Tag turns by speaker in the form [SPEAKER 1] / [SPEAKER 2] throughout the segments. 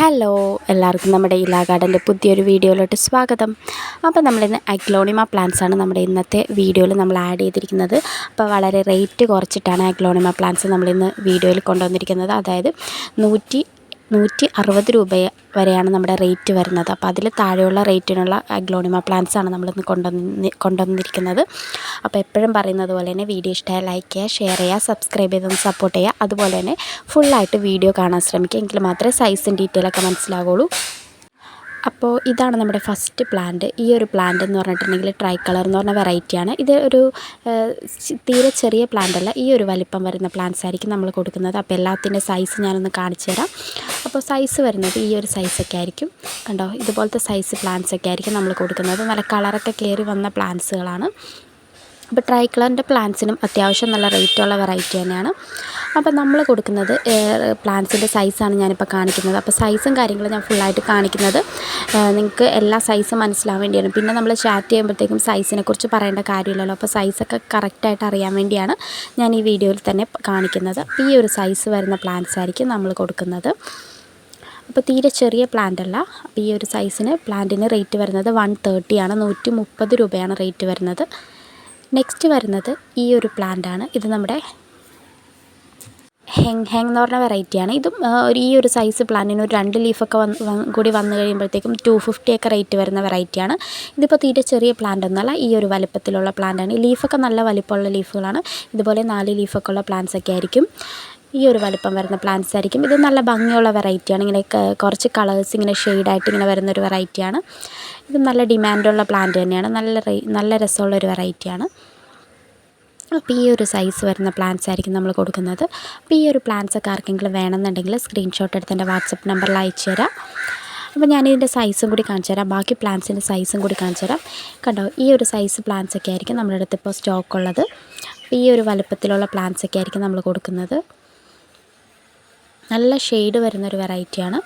[SPEAKER 1] Hello എല്ലാവർക്കും നമ്മുടെ ഇലാ ഗാർഡന്റെ പുതിയൊരു വീഡിയോയിലോട്ട് സ്വാഗതം. അപ്പോൾ നമ്മളിന്ന് അഗ്ലോണിമ പ്ലാന്റ്സ് ആണ് നമ്മുടെ ഇന്നത്തെ വീഡിയോയിൽ നമ്മൾ ആഡ് ചെയ്തിരിക്കുന്നത്. അപ്പോൾ വളരെ റേറ്റ് കുറച്ചിട്ടാണ് അഗ്ലോണിമ പ്ലാന്റ്സ് നമ്മളിന്ന് വീഡിയോയിൽ കൊണ്ടുവന്നിരിക്കുന്നത്. അതായത് നൂറ്റി നൂറ്റി അറുപത് രൂപ വരെയാണ് നമ്മുടെ റേറ്റ് വരുന്നത്. അപ്പോൾ അതിൽ താഴെയുള്ള റേറ്റിനുള്ള അഗ്ലോണിമ പ്ലാന്റ്സ് ആണ് നമ്മളിന്ന് കൊണ്ടുവന്ന് കൊണ്ടുവന്നിരിക്കുന്നത്. അപ്പോൾ എപ്പോഴും പറയുന്നത് പോലെ തന്നെ വീഡിയോ ഇഷ്ടമായ ലൈക്ക് ചെയ്യുക ഷെയർ ചെയ്യുക സബ്സ്ക്രൈബ് ചെയ്തൊന്ന് സപ്പോർട്ട് ചെയ്യുക. അതുപോലെ തന്നെ ഫുള്ളായിട്ട് വീഡിയോ കാണാൻ ശ്രമിക്കുക. എങ്കിൽ മാത്രമേ സൈസും ഡീറ്റെയിലൊക്കെ മനസ്സിലാവുള്ളൂ അപ്പോൾ ഇതാണ് നമ്മുടെ ഫസ്റ്റ് പ്ലാന്റ് ഈ ഒരു പ്ലാന്റ് എന്ന് പറഞ്ഞിട്ടുണ്ടെങ്കിൽ ട്രൈ കളർ എന്ന് പറഞ്ഞ വെറൈറ്റിയാണ് ഇത് ഒരു തീരെ ചെറിയ പ്ലാന്റ് അല്ല ഈ ഒരു വലിപ്പം വരുന്ന പ്ലാന്റ്സ് ആയിരിക്കും നമ്മൾ കൊടുക്കുന്നത്. അപ്പോൾ എല്ലാത്തിന്റെ സൈസ് ഞാനൊന്ന് കാണിച്ചു തരാം. അപ്പോൾ സൈസ് വരുന്നത് ഈ ഒരു സൈസൊക്കെ ആയിരിക്കും. കണ്ടോ? ഇതുപോലത്തെ സൈസ് പ്ലാന്റ്സ് ഒക്കെ ആയിരിക്കും നമ്മൾ കൊടുക്കുന്നത്. നല്ല കളറൊക്കെ കയറി വന്ന പ്ലാന്റ്സുകളാണ് അപ്പോൾ ട്രൈ കളറിന്റെ പ്ലാന്റ്സിനും അത്യാവശ്യം നല്ല റേറ്റുള്ള വെറൈറ്റി തന്നെയാണ്. അപ്പോൾ നമ്മൾ കൊടുക്കുന്നത് പ്ലാന്റ്സിന്റെ സൈസാണ് ഞാനിപ്പോൾ കാണിക്കുന്നത്. അപ്പോൾ സൈസും കാര്യങ്ങളും ഞാൻ ഫുള്ളായിട്ട് കാണിക്കുന്നത് നിങ്ങൾക്ക് എല്ലാ സൈസും മനസ്സിലാവാൻ വേണ്ടിയാണ് പിന്നെ നമ്മൾ ചാറ്റ് ചെയ്യുമ്പോഴത്തേക്കും സൈസിനെ കുറിച്ച് പറയേണ്ട കാര്യമില്ലല്ലോ. അപ്പോൾ സൈസൊക്കെ കറക്റ്റായിട്ട് അറിയാൻ വേണ്ടിയാണ് ഞാൻ ഈ വീഡിയോയിൽ തന്നെ കാണിക്കുന്നത്. അപ്പോൾ ഈ ഒരു സൈസ് വരുന്ന പ്ലാന്റ്സ് ആയിരിക്കും നമ്മൾ കൊടുക്കുന്നത്. അപ്പോൾ തീരെ ചെറിയ പ്ലാന്റ് അല്ല അപ്പോൾ ഈ ഒരു സൈസിന് പ്ലാന്റിന് റേറ്റ് വരുന്നത് വൺ തേർട്ടിയാണ് നൂറ്റി മുപ്പത് രൂപയാണ് റേറ്റ് വരുന്നത്. നെക്സ്റ്റ് വരുന്നത് ഈ ഒരു പ്ലാന്റാണ് ഇത് നമ്മുടെ ഹെങ് ഹെങ് എന്ന് പറഞ്ഞ വെറൈറ്റിയാണ് ഇതും ഒരു ഈ ഒരു സൈസ് പ്ലാന്റിന് ഒരു രണ്ട് ലീഫൊക്കെ വന്ന് കൂടി വന്നു കഴിയുമ്പോഴത്തേക്കും ടു ഫിഫ്റ്റി ഒക്കെ റേറ്റ് വരുന്ന വെറൈറ്റിയാണ് ഇതിപ്പോൾ തീരെ ചെറിയ പ്ലാന്റ് ഒന്നല്ല ഈ ഒരു വലിപ്പത്തിലുള്ള പ്ലാന്റാണ് ലീഫൊക്കെ നല്ല വലിപ്പമുള്ള ലീഫുകളാണ് ഇതുപോലെ നാല് ലീഫൊക്കെ ഉള്ള പ്ലാന്റ്സ് ഒക്കെ ആയിരിക്കും. ഈ ഒരു വലിപ്പം വരുന്ന പ്ലാന്റ്സ് ആയിരിക്കും. ഇത് നല്ല ഭംഗിയുള്ള വെറൈറ്റിയാണ് ഇങ്ങനെ കുറച്ച് കളേഴ്സ് ഇങ്ങനെ ഷെയ്ഡായിട്ട് ഇങ്ങനെ വരുന്ന ഒരു വെറൈറ്റിയാണ് ഇത് നല്ല ഡിമാൻഡുള്ള പ്ലാന്റ് തന്നെയാണ്. നല്ല നല്ല രസമുള്ള ഒരു വെറൈറ്റിയാണ് അപ്പോൾ ഈ ഒരു സൈസ് വരുന്ന പ്ലാന്റ്സ് ആയിരിക്കും നമ്മൾ കൊടുക്കുന്നത്. അപ്പോൾ ഈ ഒരു പ്ലാന്റ്സ് ഒക്കെ ആർക്കെങ്കിലും വേണമെന്നുണ്ടെങ്കിൽ സ്ക്രീൻഷോട്ട് എടുത്ത് എന്റെ വാട്സപ്പ് നമ്പറിൽ അയച്ചു തരാം. അപ്പോൾ ഞാനിതിന്റെ സൈസും കൂടി കാണിച്ചു തരാം. ബാക്കി പ്ലാന്റ്സിന്റെ സൈസും കൂടി കാണിച്ചു തരാം. കണ്ടോ? ഈ ഒരു സൈസ് പ്ലാന്റ്സ് ഒക്കെ ആയിരിക്കും നമ്മുടെ അടുത്ത് ഇപ്പോൾ സ്റ്റോക്ക് ഉള്ളത്. ഈ ഒരു വലുപ്പത്തിലുള്ള പ്ലാന്റ്സ് ഒക്കെ ആയിരിക്കും നമ്മൾ കൊടുക്കുന്നത്. നല്ല ഷെയ്ഡ് വരുന്നൊരു വെറൈറ്റിയാണ്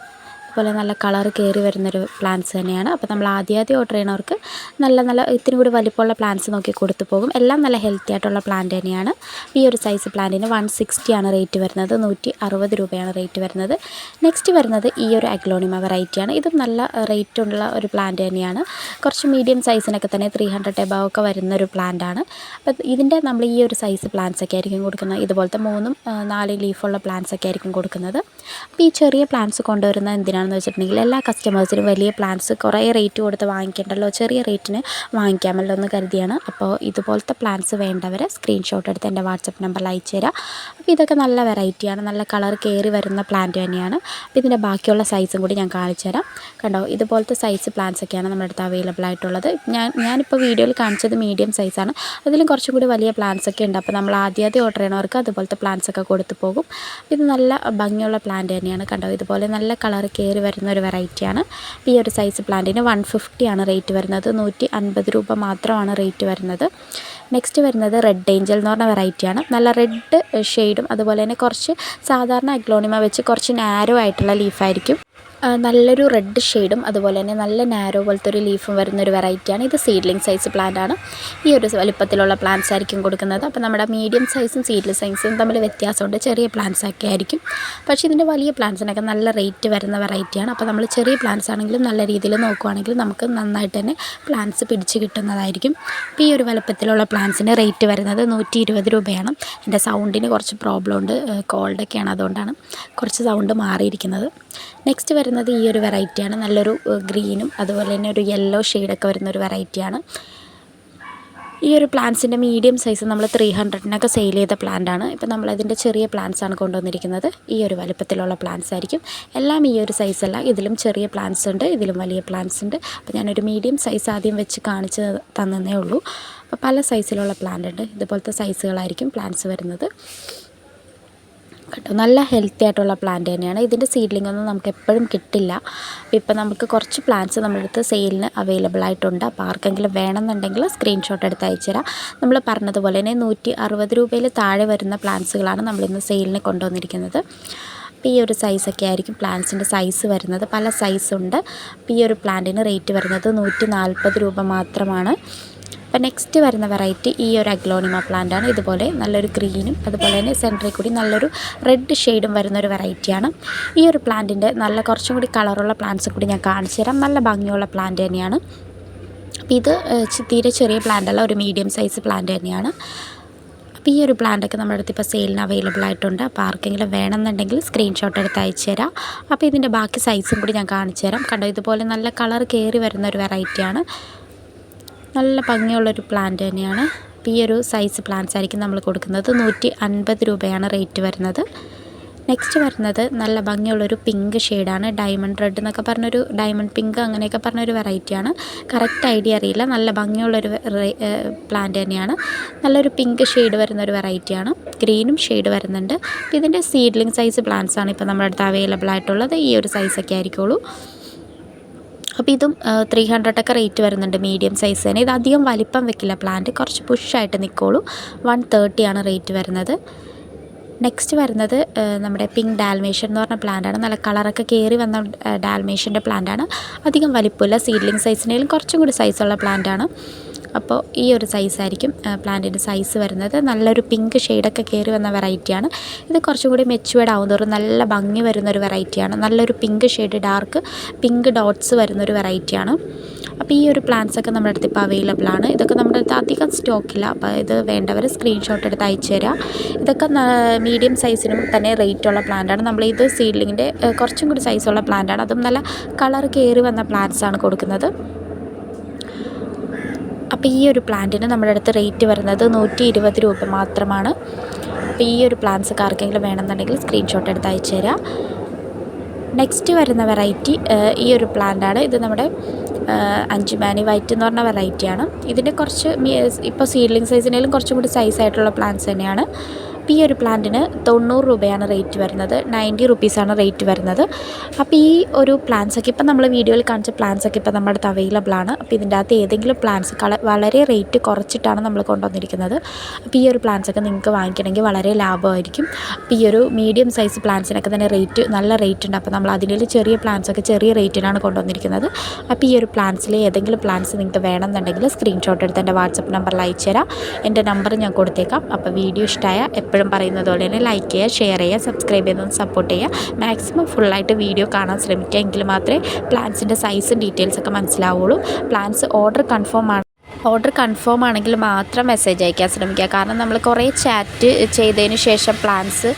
[SPEAKER 1] അതുപോലെ നല്ല കളർ കയറി വരുന്നൊരു പ്ലാന്റ്സ് തന്നെയാണ്. അപ്പോൾ നമ്മൾ ആദ്യം ആദ്യം ഓർഡർ ചെയ്യണവർക്ക് നല്ല നല്ല ഇത്തിരി കൂടി വലിപ്പമുള്ള പ്ലാന്റ്സ് നോക്കി കൊടുത്തു പോകും. എല്ലാം നല്ല ഹെൽത്തി ആയിട്ടുള്ള പ്ലാന്റ് തന്നെയാണ്. ഈ ഒരു സൈസ് പ്ലാന്റിന് വൺ സിക്സ്റ്റിയാണ് റേറ്റ് വരുന്നത്. നൂറ്റി അറുപത് രൂപയാണ് റേറ്റ് വരുന്നത്. നെക്സ്റ്റ് വരുന്നത് ഈ ഒരു അഗ്ലോണിമ വെറൈറ്റിയാണ് ഇതും നല്ല റേറ്റ് ഉള്ള ഒരു പ്ലാന്റ് തന്നെയാണ്. കുറച്ച് മീഡിയം സൈസിനൊക്കെ തന്നെ ത്രീ ഹൺഡ്രഡ് എബവ് ഒക്കെ വരുന്ന ഒരു പ്ലാന്റ് ആണ്. അപ്പോൾ ഇതിന്റെ നമ്മൾ ഈ ഒരു സൈസ് പ്ലാന്റ്സ് ഒക്കെ ആയിരിക്കും കൊടുക്കുന്നത്. ഇതുപോലത്തെ മൂന്നും നാല് ലീഫുള്ള പ്ലാന്റ്സ് ഒക്കെ ആയിരിക്കും കൊടുക്കുന്നത്. അപ്പോൾ ഈ ചെറിയ പ്ലാന്റ്സ് കൊണ്ടുവരുന്നത് എന്തിനാണെന്ന് വെച്ചിട്ടുണ്ടെങ്കിൽ എല്ലാ കസ്റ്റമേഴ്സിനും വലിയ പ്ലാന്റ്സ് കുറേ റേറ്റ് കൊടുത്ത് വാങ്ങിക്കേണ്ടല്ലോ ചെറിയ റേറ്റിന് വാങ്ങിക്കാമല്ലോ എന്ന് കരുതിയാണ്. അപ്പോൾ ഇതുപോലത്തെ പ്ലാന്റ്സ് വേണ്ടവർ സ്ക്രീൻഷോട്ട് എടുത്ത് എന്റെ വാട്സപ്പ് നമ്പറിൽ അയച്ചു തരാം. അപ്പോൾ ഇതൊക്കെ നല്ല വെറൈറ്റിയാണ് നല്ല കളർ കയറി വരുന്ന പ്ലാന്റ് തന്നെയാണ്. അപ്പോൾ ഇതിന്റെ ബാക്കിയുള്ള സൈസും കൂടി ഞാൻ കാണിച്ചു തരാം. കണ്ടോ ഇതുപോലത്തെ സൈസ് പ്ലാന്റ്സ് ഒക്കെയാണ് നമ്മുടെ അടുത്ത് അവൈലബിൾ ആയിട്ടുള്ളത്. ഞാൻ ഞാനിപ്പോൾ വീഡിയോയിൽ കാണിച്ചത് മീഡിയം സൈസാണ് അതിലും കുറച്ചും കൂടി വലിയ പ്ലാന്റ്സ് ഒക്കെ ഉണ്ട്. അപ്പോൾ നമ്മൾ ആദ്യം ആദ്യം ഓർഡർ ചെയ്യണവർക്ക് അതുപോലത്തെ പ്ലാന്റ്സ് ഒക്കെ കൊടുത്തു പോകും. ഇത് നല്ല ഭംഗിയുള്ള പ്ലാന്റ് തന്നെയാണ്. കണ്ടോ ഇതുപോലെ നല്ല കളർ കയറി വരുന്ന ഒരു വെറൈറ്റിയാണ് ഈ ഒരു സൈസ് പ്ലാന്റിന് വൺ ആണ് റേറ്റ് വരുന്നത്. നൂറ്റി അൻപത് രൂപ മാത്രമാണ് റേറ്റ് വരുന്നത്. നെക്സ്റ്റ് വരുന്നത് റെഡ് ഏഞ്ചൽ എന്ന് പറഞ്ഞ വെറൈറ്റിയാണ് നല്ല റെഡ് ഷെയ്ഡും അതുപോലെ തന്നെ കുറച്ച് സാധാരണ അഗ്ലോണിമ വെച്ച് കുറച്ച് നാരോ ആയിട്ടുള്ള ലീഫായിരിക്കും നല്ലൊരു റെഡ് ഷെയ്ഡും അതുപോലെ തന്നെ നല്ല നാരോ പോലത്തെ ഒരു ലീഫും വരുന്ന ഒരു വെറൈറ്റിയാണ്. ഇത് സീഡ്ലിംഗ് സൈസ് പ്ലാന്റ് ആണ്. ഈ ഒരു വലിപ്പത്തിലുള്ള പ്ലാന്റ്സ് ആയിരിക്കും കൊടുക്കുന്നത്. അപ്പോൾ നമ്മുടെ മീഡിയം സൈസും സീഡ്ലിംഗ് സൈസും തമ്മിൽ വ്യത്യാസമുണ്ട്. ചെറിയ പ്ലാന്റ്സ് ഒക്കെ ആയിരിക്കും. പക്ഷേ ഇതിന്റെ വലിയ പ്ലാന്റ്സിനൊക്കെ നല്ല റേറ്റ് വരുന്ന വെറൈറ്റിയാണ് അപ്പോൾ നമ്മൾ ചെറിയ പ്ലാന്റ്സ് ആണെങ്കിലും നല്ല രീതിയിൽ നോക്കുവാണെങ്കിൽ നമുക്ക് നന്നായിട്ട് തന്നെ പ്ലാന്റ്സ് പിടിച്ച് കിട്ടുന്നതായിരിക്കും. അപ്പോൾ ഈ ഒരു വലുപ്പത്തിലുള്ള പ്ലാന്റ്സിന് റേറ്റ് വരുന്നത് നൂറ്റി ഇരുപത് രൂപയാണ്. എന്റെ സൗണ്ടിന് കുറച്ച് പ്രോബ്ലം ഉണ്ട്. കോൾഡൊക്കെയാണ് അതുകൊണ്ടാണ് കുറച്ച് സൗണ്ട് മാറിയിരിക്കുന്നത്. നെക്സ്റ്റ് വരുന്നത് ഈ ഒരു വെറൈറ്റിയാണ്. നല്ലൊരു ഗ്രീനും അതുപോലെ തന്നെ ഒരു യെല്ലോ ഷെയ്ഡൊക്കെ വരുന്ന ഒരു വെറൈറ്റിയാണ്. ഈ ഒരു പ്ലാന്റ്സിന്റെ മീഡിയം സൈസ് നമ്മൾ ത്രീ ഹൺഡ്രഡിനൊക്കെ സെയിൽ ചെയ്ത പ്ലാന്റ് ആണ്. ഇപ്പം നമ്മളതിന്റെ ചെറിയ ആണ് കൊണ്ടുവന്നിരിക്കുന്നത്. ഈ ഒരു വലുപ്പത്തിലുള്ള പ്ലാന്റ്സ് ആയിരിക്കും. എല്ലാം ഈ ഒരു സൈസല്ല ഇതിലും ചെറിയ പ്ലാന്റ്സ് ഉണ്ട് ഇതിലും വലിയ പ്ലാന്റ്സ് ഉണ്ട്. അപ്പോൾ ഞാനൊരു മീഡിയം സൈസ് ആദ്യം വെച്ച് കാണിച്ച് തന്നേ ഉള്ളൂ. അപ്പോൾ പല സൈസിലുള്ള പ്ലാന്റ് ഉണ്ട്. ഇതുപോലത്തെ സൈസുകളായിരിക്കും പ്ലാന്റ്സ് വരുന്നത്. കേട്ടോ. നല്ല ഹെൽത്തി ആയിട്ടുള്ള പ്ലാന്റ് തന്നെയാണ്. ഇതിന്റെ സീഡ്ലിംഗ് ഒന്നും നമുക്ക് എപ്പോഴും കിട്ടില്ല. അപ്പോൾ ഇപ്പം നമുക്ക് കുറച്ച് പ്ലാന്റ്സ് നമ്മുടെ അടുത്ത് സെയിലിന് അവൈലബിൾ ആയിട്ടുണ്ട്. അപ്പോൾ ആർക്കെങ്കിലും വേണമെന്നുണ്ടെങ്കിൽ സ്ക്രീൻഷോട്ട് എടുത്ത് അയച്ചു തരാം. നമ്മൾ പറഞ്ഞതുപോലെ തന്നെ നൂറ്റി അറുപത് രൂപയിൽ താഴെ വരുന്ന പ്ലാന്റ്സുകളാണ് നമ്മളിന്ന് സെയിലിന് കൊണ്ടുവന്നിരിക്കുന്നത്. അപ്പോൾ ഈ ഒരു സൈസൊക്കെ ആയിരിക്കും പ്ലാന്റ്സിന്റെ സൈസ് വരുന്നത്. പല സൈസുണ്ട് അപ്പോൾ ഈ ഒരു പ്ലാന്റിന് റേറ്റ് വരുന്നത് നൂറ്റി നാൽപ്പത് രൂപ മാത്രമാണ്. അപ്പോൾ നെക്സ്റ്റ് വരുന്ന വെറൈറ്റി ഈ ഒരു അഗ്ലോണിമ പ്ലാന്റ് ആണ്. ഇതുപോലെ നല്ലൊരു ഗ്രീനും അതുപോലെ തന്നെ സെന്ററിൽ കൂടി നല്ലൊരു റെഡ് ഷെയ്ഡും വരുന്ന ഒരു വെറൈറ്റിയാണ് ഈ ഒരു പ്ലാന്റിന്റെ നല്ല കുറച്ചും കൂടി കളറുള്ള പ്ലാന്റ്സ് കൂടി ഞാൻ കാണിച്ചു തരാം. നല്ല ഭംഗിയുള്ള പ്ലാന്റ് തന്നെയാണ്. അപ്പോൾ ഇത് തീരെ ചെറിയ പ്ലാന്റ് അല്ല ഒരു മീഡിയം സൈസ് പ്ലാന്റ് തന്നെയാണ്. അപ്പോൾ ഈ ഒരു പ്ലാന്റൊക്കെ നമ്മുടെ അടുത്ത് ഇപ്പോൾ സെയിലിന് അവൈലബിൾ ആയിട്ടുണ്ട്. അപ്പോൾ ആർക്കെങ്കിലും വേണമെന്നുണ്ടെങ്കിൽ സ്ക്രീൻഷോട്ട് എടുത്ത് അയച്ചു തരാം. അപ്പോൾ ഇതിന്റെ ബാക്കി സൈസും കൂടി ഞാൻ കാണിച്ചു തരാം. കണ്ടോ ഇതുപോലെ നല്ല കളർ കയറി വരുന്ന ഒരു വെറൈറ്റിയാണ് നല്ല ഭംഗിയുള്ളൊരു പ്ലാന്റ് തന്നെയാണ്. ഈ ഒരു സൈസ് പ്ലാന്റ്സ് ആയിരിക്കും നമ്മൾ കൊടുക്കുന്നത്. നൂറ്റി അൻപത് രൂപയാണ് റേറ്റ് വരുന്നത്. നെക്സ്റ്റ് വരുന്നത് നല്ല ഭംഗിയുള്ളൊരു പിങ്ക് ഷെയ്ഡാണ് ഡയമണ്ട് റെഡ് എന്നൊക്കെ പറഞ്ഞൊരു ഡയമണ്ട് പിങ്ക് അങ്ങനെയൊക്കെ പറഞ്ഞൊരു വെറൈറ്റിയാണ് കറക്റ്റ് ഐഡിയ അറിയില്ല. നല്ല ഭംഗിയുള്ളൊരു പ്ലാന്റ് തന്നെയാണ്. നല്ലൊരു പിങ്ക് ഷെയ്ഡ് വരുന്നൊരു വെറൈറ്റിയാണ് ഗ്രീനും ഷെയ്ഡ് വരുന്നുണ്ട്. ഇതിന്റെ സീഡ്ലിംഗ് സൈസ് പ്ലാന്റ്സാണ് ഇപ്പോൾ നമ്മുടെ അടുത്ത് അവൈലബിൾ ആയിട്ടുള്ളത്. ഈ ഒരു സൈസൊക്കെ ആയിരിക്കുള്ളൂ. അപ്പോൾ ഇതും ത്രീ ഹൺഡ്രഡൊക്കെ റേറ്റ് വരുന്നുണ്ട് മീഡിയം സൈസ് തന്നെ. ഇത് അധികം വലിപ്പം വെക്കില്ല. പ്ലാന്റ് കുറച്ച് പുഷായിട്ട് നിൽക്കുള്ളൂ വൺ തേർട്ടിയാണ് റേറ്റ് വരുന്നത്. നെക്സ്റ്റ് വരുന്നത് നമ്മുടെ പിങ്ക് ഡാൽമേഷൻ എന്ന് പറഞ്ഞ പ്ലാന്റാണ് നല്ല കളറൊക്കെ കയറി വന്ന ഡാൽമേഷന്റെ പ്ലാന്റാണ് അധികം വലിപ്പമില്ല. സീഡ്ലിംഗ് സൈസിനേലും കുറച്ചും കൂടി സൈസുള്ള പ്ലാന്റാണ് അപ്പോൾ ഈ ഒരു സൈസായിരിക്കും പ്ലാന്റിന്റെ സൈസ് വരുന്നത്. നല്ലൊരു പിങ്ക് ഷെയ്ഡൊക്കെ കയറി വന്ന വെറൈറ്റിയാണ് ഇത് കുറച്ചും കൂടി മെച്ചുവേർഡ് ആവും നല്ല ഭംഗി വരുന്നൊരു വെറൈറ്റിയാണ് നല്ലൊരു pink shade dark pink dots വരുന്നൊരു വെറൈറ്റിയാണ് അപ്പോൾ ഈ ഒരു പ്ലാന്റ്സ് ഒക്കെ നമ്മുടെ അടുത്ത് ഇപ്പോൾ അവൈലബിൾ ആണ്. ഇതൊക്കെ നമ്മുടെ അടുത്ത് അധികം സ്റ്റോക്കില്ല അപ്പോൾ ഇത് വേണ്ടവർ സ്ക്രീൻഷോട്ട് എടുത്ത് അയച്ചു തരാം. ഇതൊക്കെ മീഡിയം സൈസിനും തന്നെ റേറ്റ് ഉള്ള പ്ലാന്റാണ് നമ്മൾ ഇത് സീഡ്ലിങ്ങിന്റെ കുറച്ചും കൂടി സൈസുള്ള പ്ലാന്റാണ് അതും നല്ല കളർ കയറി വന്ന പ്ലാന്റ്സ് ആണ് കൊടുക്കുന്നത്. അപ്പോൾ ഈ ഒരു പ്ലാന്റിന് നമ്മുടെ അടുത്ത് റേറ്റ് വരുന്നത് നൂറ്റി ഇരുപത് രൂപ മാത്രമാണ്. അപ്പോൾ ഈ ഒരു പ്ലാന്റ്സ് ആർക്കെങ്കിലും വേണമെന്നുണ്ടെങ്കിൽ സ്ക്രീൻഷോട്ട് എടുത്ത് അയച്ചു തരാം. നെക്സ്റ്റ് വരുന്ന വെറൈറ്റി ഈ ഒരു പ്ലാന്റാണ് ഇത് നമ്മുടെ അഞ്ചുമാനി വൈറ്റ് എന്ന് പറഞ്ഞ വെറൈറ്റിയാണ് ഇതിന്റെ കുറച്ച് ഇപ്പോൾ സീഡ്ലിംഗ് സൈസിനേലും കുറച്ചും കൂടി സൈസായിട്ടുള്ള പ്ലാന്റ്സ് തന്നെയാണ്. അപ്പോൾ ഈ ഒരു പ്ലാന്റിന് തൊണ്ണൂറ് രൂപയാണ് റേറ്റ് വരുന്നത്. നയന്റി റുപ്പീസാണ് റേറ്റ് വരുന്നത്. അപ്പോൾ ഈ ഒരു പ്ലാന്റ്സൊക്കെ ഇപ്പം നമ്മൾ വീഡിയോയിൽ കാണിച്ച പ്ലാന്റ്സൊക്കെ ഇപ്പോൾ നമ്മുടെ അടുത്ത് അവൈലബിൾ ആണ്. അപ്പോൾ ഇതിന്റെ അകത്ത് ഏതെങ്കിലും പ്ലാന്റ്സ് വളരെ റേറ്റ് കുറച്ചിട്ടാണ് നമ്മൾ കൊണ്ടുവന്നിരിക്കുന്നത്. അപ്പോൾ ഈ ഒരു പ്ലാന്റ്സൊക്കെ നിങ്ങൾക്ക് വാങ്ങിക്കണമെങ്കിൽ വളരെ ലാഭമായിരിക്കും. അപ്പോൾ ഈ ഒരു മീഡിയം സൈസ് പ്ലാന്റ്സിനൊക്കെ തന്നെ റേറ്റ് നല്ല റേറ്റ് ഉണ്ട്. അപ്പോൾ നമ്മൾ അതിന്റെ ചെറിയ പ്ലാന്റ്സൊക്കെ ചെറിയ റേറ്റിനാണ് കൊണ്ടുവന്നിരിക്കുന്നത്. അപ്പോൾ ഈ ഒരു പ്ലാന്റ്സിൽ ഏതെങ്കിലും പ്ലാന്റ്സ് നിങ്ങൾക്ക് വേണമെന്നുണ്ടെങ്കിൽ സ്ക്രീൻഷോട്ട് എടുത്ത് എന്റെ വാട്സപ്പ് നമ്പറിൽ അയച്ചു തരാം എന്റെ നമ്പർ ഞാൻ കൊടുത്തേക്കാം. അപ്പോൾ വീഡിയോ ഇഷ്ടമായ എപ്പോഴും പറയുന്നത് പോലെ തന്നെ ലൈക്ക് ചെയ്യുക ഷെയർ ചെയ്യുക സബ്സ്ക്രൈബ് ചെയ്തൊന്ന് സപ്പോർട്ട് ചെയ്യുക. മാക്സിമം ഫുള്ളായിട്ട് വീഡിയോ കാണാൻ ശ്രമിക്കുക എങ്കിൽ മാത്രമേ പ്ലാൻസിന്റെ സൈസും ഡീറ്റെയിൽസൊക്കെ മനസ്സിലാവുള്ളൂ. പ്ലാൻസ് ഓർഡർ കൺഫേം ആണ്. ഓർഡർ കൺഫേം ആണെങ്കിൽ മാത്രം മെസ്സേജ് അയക്കാൻ ശ്രമിക്കുക. കാരണം നമ്മൾ കുറേ ചാറ്റ് ചെയ്തതിന് ശേഷം പ്ലാൻസ്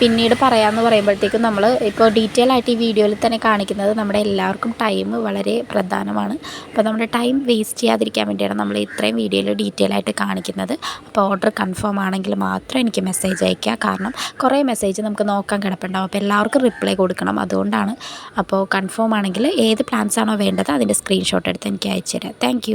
[SPEAKER 1] പിന്നീട് പറയാമെന്ന് പറയുമ്പോഴത്തേക്കും നമ്മൾ ഇപ്പോൾ ഡീറ്റെയിൽ ആയിട്ട് ഈ വീഡിയോയിൽ തന്നെ കാണിക്കുന്നത് നമ്മുടെ എല്ലാവർക്കും ടൈം വളരെ പ്രധാനമാണ്. അപ്പോൾ നമ്മുടെ ടൈം വേസ്റ്റ് ചെയ്യാതിരിക്കാൻ വേണ്ടിയാണ് നമ്മൾ ഇത്രയും വീഡിയോയിൽ ഡീറ്റെയിൽ ആയിട്ട് കാണിക്കുന്നത്. അപ്പോൾ ഓർഡർ കൺഫേം ആണെങ്കിൽ മാത്രം എനിക്ക് മെസ്സേജ് അയയ്ക്കുക കാരണം കുറേ മെസ്സേജ് നമുക്ക് നോക്കാൻ കിടപ്പുണ്ടാവും. അപ്പോൾ എല്ലാവർക്കും റിപ്ലൈ കൊടുക്കണം. അതുകൊണ്ടാണ് അപ്പോൾ കൺഫേം ആണെങ്കിൽ ഏത് പ്ലാൻസ് ആണോ വേണ്ടത് അതിന്റെ സ്ക്രീൻഷോട്ട് എടുത്ത് എനിക്ക് അയച്ചു തരാം. താങ്ക്